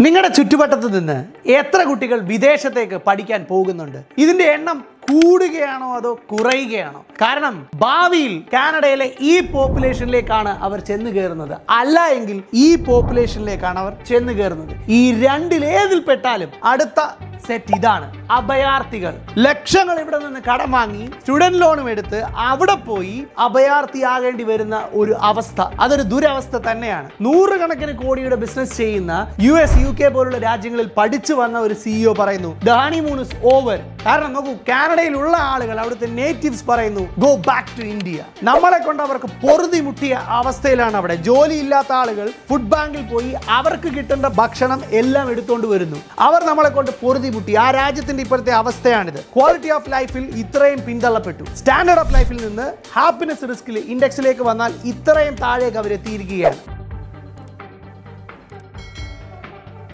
നിങ്ങളുടെ ചുറ്റുവട്ടത്ത് നിന്ന് എത്ര കുട്ടികൾ വിദേശത്തേക്ക് പഠിക്കാൻ പോകുന്നുണ്ട്? ഇതിന്റെ എണ്ണം കൂടുകയാണോ അതോ കുറയുകയാണോ? കാരണം ഭാവിയിൽ കാനഡയിലെ ഈ പോപ്പുലേഷനിലേക്കാണ് അവർ ചെന്ന് കയറുന്നത്. അല്ല എങ്കിൽ ഈ പോപ്പുലേഷനിലേക്കാണ് അവർ ചെന്ന് കയറുന്നത്. ഈ രണ്ടിലേതിൽ പെട്ടാലും അടുത്ത സെറ്റ് ഇതാണ്. അഭയാർത്ഥികൾ. ലക്ഷങ്ങൾ ഇവിടെ നിന്ന് കടം വാങ്ങി സ്റ്റുഡന്റ് ലോണും എടുത്ത് അവിടെ പോയി അഭയാർത്ഥിയാകേണ്ടി വരുന്ന ഒരു അവസ്ഥ. അതൊരു ദുരവസ്ഥ തന്നെയാണ്. നൂറുകണക്കിന് കോടിയുടെ ബിസിനസ് ചെയ്യുന്ന യു എസ് യു കെ പോലുള്ള രാജ്യങ്ങളിൽ പഠിച്ചു വന്ന ഒരു സിഇഒ പറയുന്നു ദ ഹണിമൂൺ ഇസ് ഓവർ കാരണം നോക്കൂ കാനഡയിലുള്ള ആളുകൾ അവിടുത്തെ നേറ്റീവ്സ് പറയുന്നു ഗോ ബാക്ക് ടു ഇന്ത്യ നമ്മളെ കൊണ്ട് അവർക്ക് പൊറുതി മുട്ടിയ അവസ്ഥയിലാണ് അവിടെ. ജോലി ഇല്ലാത്ത ആളുകൾ ഫുഡ് ബാങ്കിൽ പോയി അവർക്ക് കിട്ടേണ്ട ഭക്ഷണം എല്ലാം എടുത്തുകൊണ്ട് വരുന്നു. അവർ നമ്മളെ കൊണ്ട് പൊറുതി മുട്ടി. ആ രാജ്യത്തിന്റെ ഇപ്പോഴത്തെ അവസ്ഥയാണിത്. ക്വാളിറ്റി ഓഫ് ലൈഫിൽ ഇത്രയും പിന്തള്ളപ്പെട്ടു. സ്റ്റാൻഡേർഡ് ഓഫ് ലൈഫിൽ നിന്ന് ഹാപ്പിനെസ് റിസ്കിൽ ഇൻഡെക്സിലേക്ക് വന്നാൽ ഇത്രയും താഴേക്ക് അവർ എത്തിയിരിക്കുകയാണ്